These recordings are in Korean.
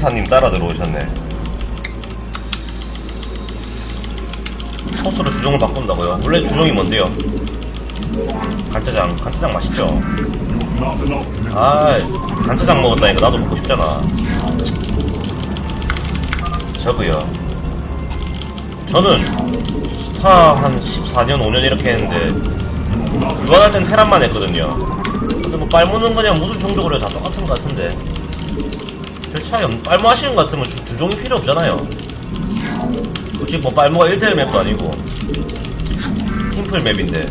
요리사님 따라 들어오셨네. 소스로 주종을 바꾼다고요? 원래 주종이 뭔데요? 간짜장, 간짜장 맛있죠? 아, 간짜장 먹었다니까 나도 먹고 싶잖아. 저거요. 저는 스타 한 14년, 5년 이렇게 했는데 그거 할 땐 테란만 했거든요. 근데 뭐 빨무는 그냥 무슨 종족으로 해도 다 똑같은 것 같은데 별 차이 없. 빨무 하시는 것 같으면 주, 주종이 필요 없잖아요. 굳이 뭐 빨무가 1대1 맵도 아니고 팀플 맵인데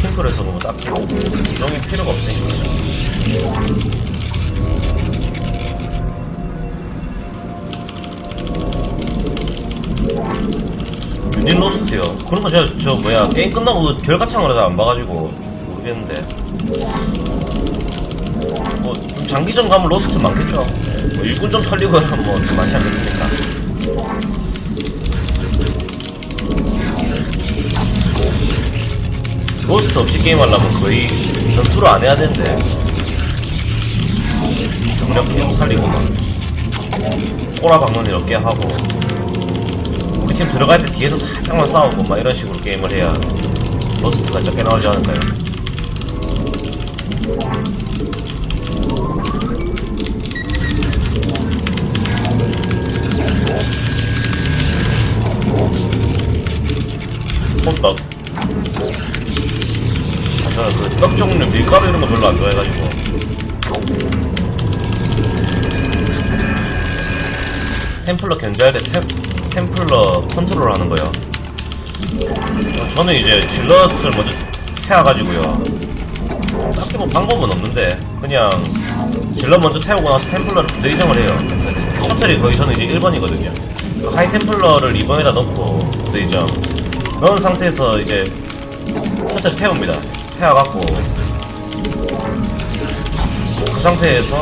팀플에서 뭐 딱히 뭐 주종이 필요가 없으니까. 유닛 로스트요. 그런 거 저, 저 뭐야 게임 끝나고 결과창으로 다안 봐가지고 모르겠는데 뭐좀 장기전 가면 로스트 많겠죠. 뭐 일꾼 좀 털리거나 뭐좀 많지 않겠습니까? 로스트 없이 게임하려면 거의 전투를 안 해야 되는데 경력 계속 살리고만 꼬라 박는 일 없게 하고 우리 팀 들어갈 때 뒤에서 살짝만 싸우고 막 이런 식으로 게임을 해야 로스트가 적게 나오지 않을까요? 저는 이제 질럿을 먼저 태워가지고요. 딱히 뭐 방법은 없는데, 그냥 질럿 먼저 태우고 나서 템플러를 내리정을 해요. 셔틀이 거의 저는 이제 1번이거든요. 하이 템플러를 2번에다 넣고 내리정. 넣은 상태에서 이제 셔틀 태웁니다. 태워갖고, 그 상태에서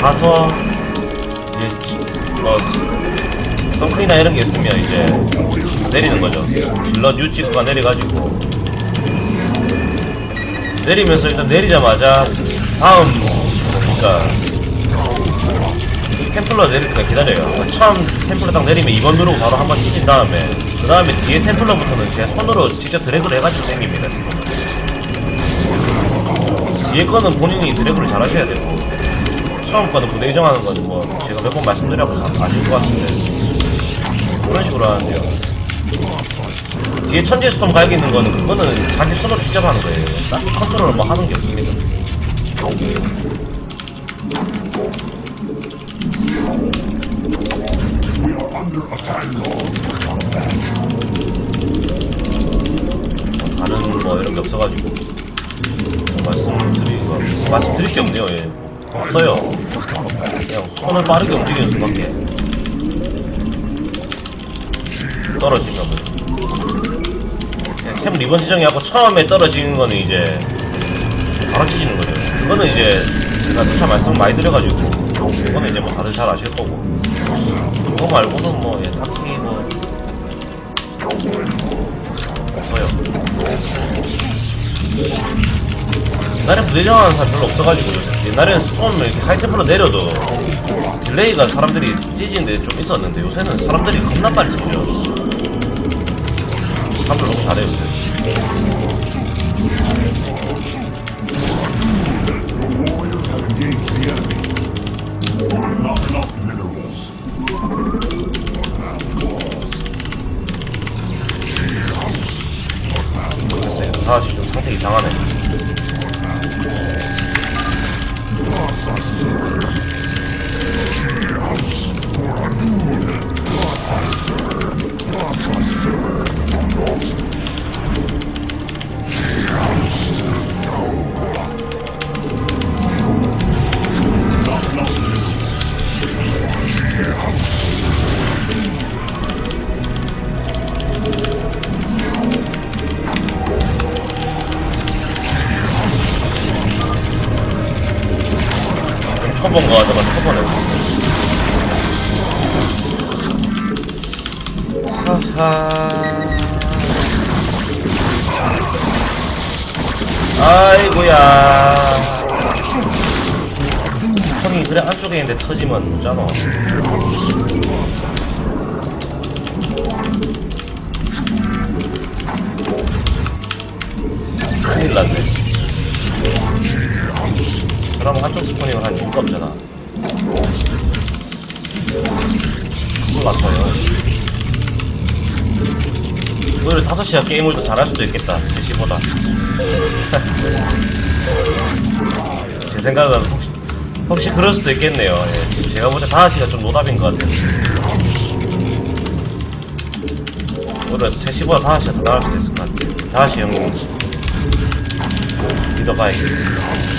가서 이제 뭐 선크이나 이런 게 있으면 이제 내리는 거죠. 질럿 유치가 내려가지고 내리면서 일단 내리자마자 다음 그러니까 템플러 내릴 때까지 기다려요. 처음 템플러 딱 내리면 2번 누르고 바로 한 번 치신 다음에 그 다음에 뒤에 템플러부터는 제 손으로 직접 드래그를 해가지고 당깁니다. 스톤을. 뒤에 거는 본인이 드래그를 잘 하셔야 되고 처음 거는 부대 이정하는 거는 뭐 제가 몇 번 말씀드려서 아실 것 같은데 그런 식으로 하는데요. 뒤에 천재 스톰 갈기 있는 거는 그거는 자기 손으로 직접 하는 거예요. 딱 컨트롤을 뭐 하는 게 없습니다. 다른 뭐 이런 게 없어가지고 뭐 말씀드리고 말씀드릴 게 없네요. 예. 없어요. 그냥 손을 빠르게 움직이는 수밖에. 떨어지면 그냥 템 리번 지정이하고 처음에 떨어지는 거는 이제 바로 치지는 거죠. 그거는 이제 제가 누차 말씀 많이 드려가지고 그거는 이제 뭐 다들 잘 아실 거고 그거 말고는 뭐 예, 딱히 뭐 없어요. 옛날에 부대장하는 사람 별로 없어가지고 옛날에는 쏘면 이렇게 하이템플로 내려도 딜레이가 사람들이 찢는데 좀 있었는데 요새는 사람들이 겁나 빨리 찢죠 사람들 너무 minerals. 모르겠어요 다시 좀 상태 이상하네 거 하다가 초보네 하하 아이고야 스폰이 그래 안쪽에 있는데 터지면 무잖아. 큰일 났네. 그럼 한쪽 스포닝을 한 이유가 없잖아. 큰일 났어요. 오늘 5시간 게임을 더 잘할 수도 있겠다. 3시보다. 제 생각은 혹시, 혹시 그럴 수도 있겠네요. 예. 제가 볼 때 5시가 좀 노답인 것 같아요. 오늘 3시보다 5시가 더 나을 수도 있을 것 같아요. 5시 형님 믿어봐야겠다.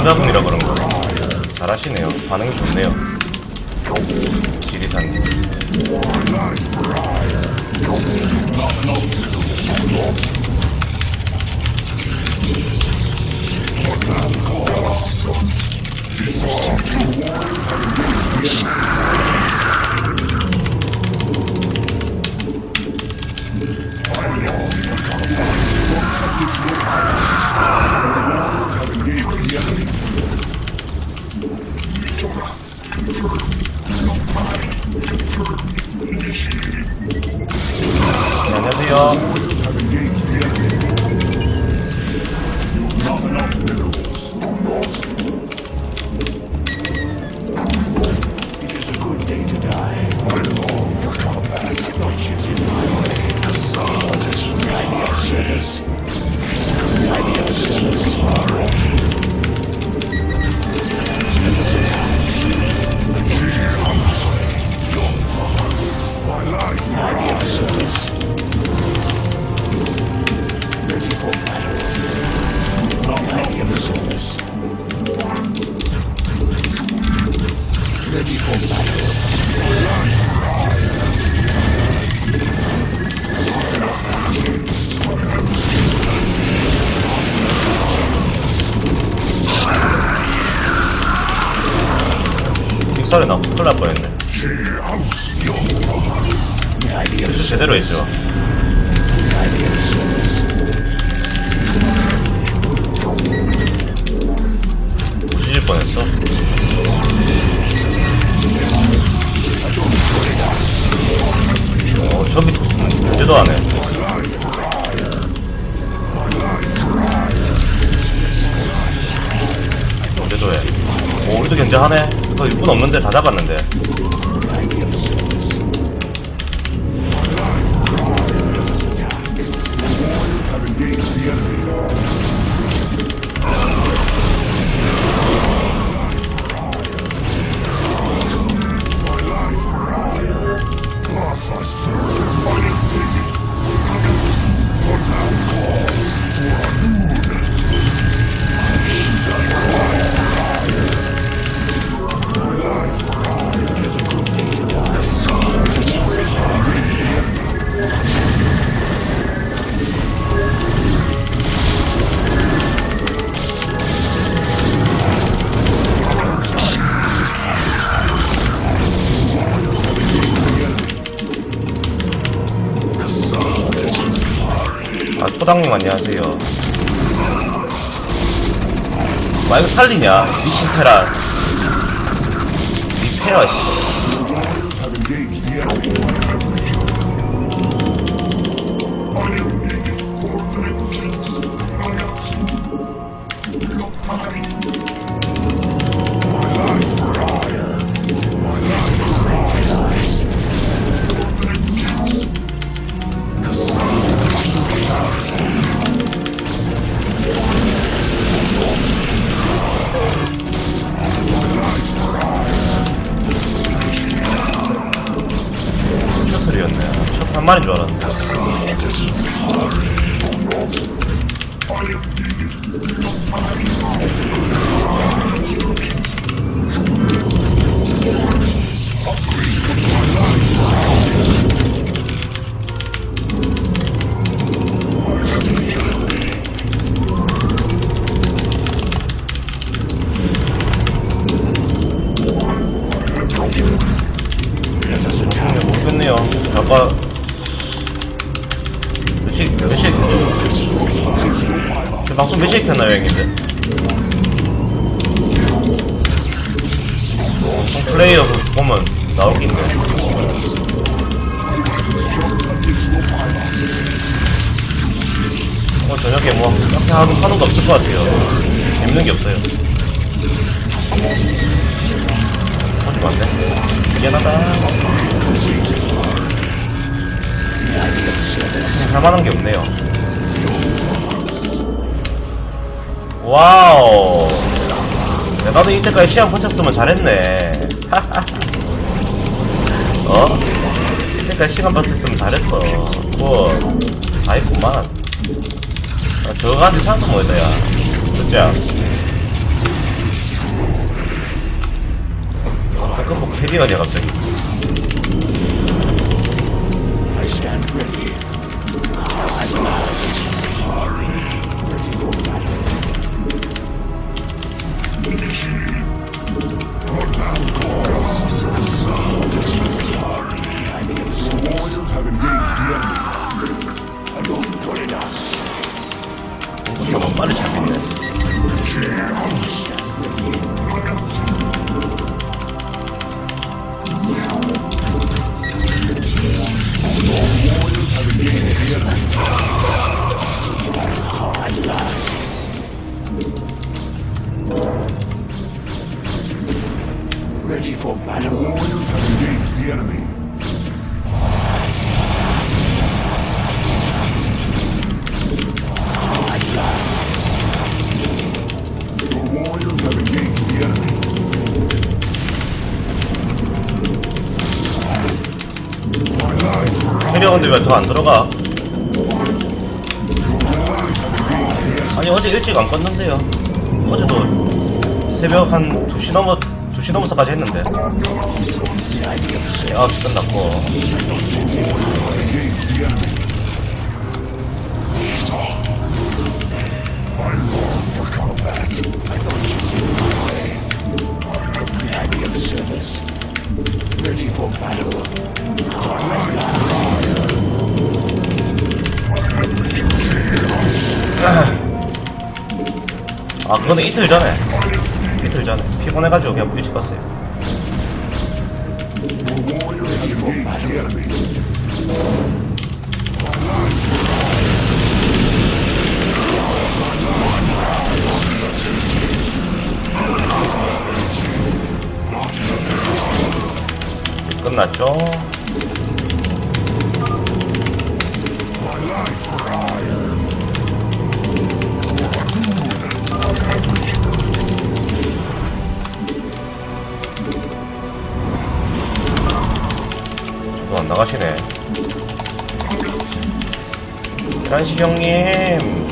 시청자분이라 그런 거. 잘하시네요. 반응이 좋네요. 지리사님. 제대로 했죠. 부시질 뻔했어. 어, 저기 견제도 안 해. 견제도 해. 오, 우리도 견제하네? 그거 6분 없는데 다 잡았는데. 아, 초당님 안녕하세요. 와, 이거 살리냐? 미친 테라. 리페어, 씨. 보면 나오긴데. 뭐 저녁에 뭐 딱히 하는, 하는 거 없을 것 같아요. 재밌는 게 없어요. 하지 말래. 미안하다. 할 만한 게 없네요. 와우. 야, 나도 이때까지 시험 붙였으면 잘했네. 어? 이때까지 시간 버텼으면 잘했어. 뭐, 아이구만. 아, 저거한테 상도 뭐였다, 야. 진짜. 잠깐 뭐 캐리어 냐, 갑자기. I stand ready. At last. Ready for battle. Timing of service. Warriors have engaged the enemy. Adontoridas. 이거 너무 빨리 잡겠네. At for battle. Warriors have engaged the enemy. At last. Your warriors have engaged the enemy. My life for 캐리어 근데 왜 더 안 들어가? 아니 어제 일찍 안 껐는데요. 어제도 새벽 한 2시 넘어 2시 넘어서까지 했는데. 9시 끝났고. 아 그거는 이틀 전에 이틀 전에 피곤해가지고 그냥 일찍 갔어요. 끝났죠 나가시네. 이란시 형님.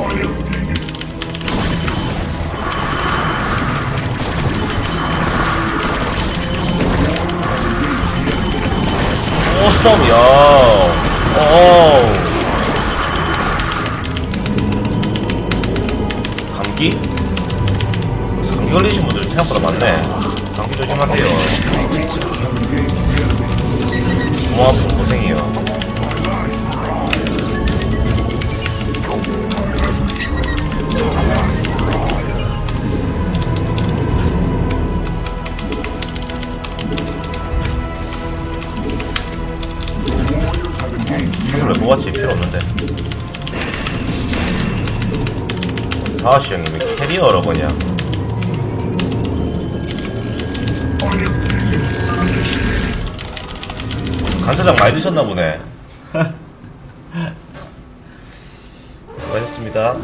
오 스톰이야 오 감기? 감기 걸리신 분들 생각보다 많네. 감기 조심하세요. 몸 아픈 원래 enemy. 모아치 필요 없는데 다하시 형님이 캐리어로 그냥 간사장 많이 드셨나 보네. 수고하셨습니다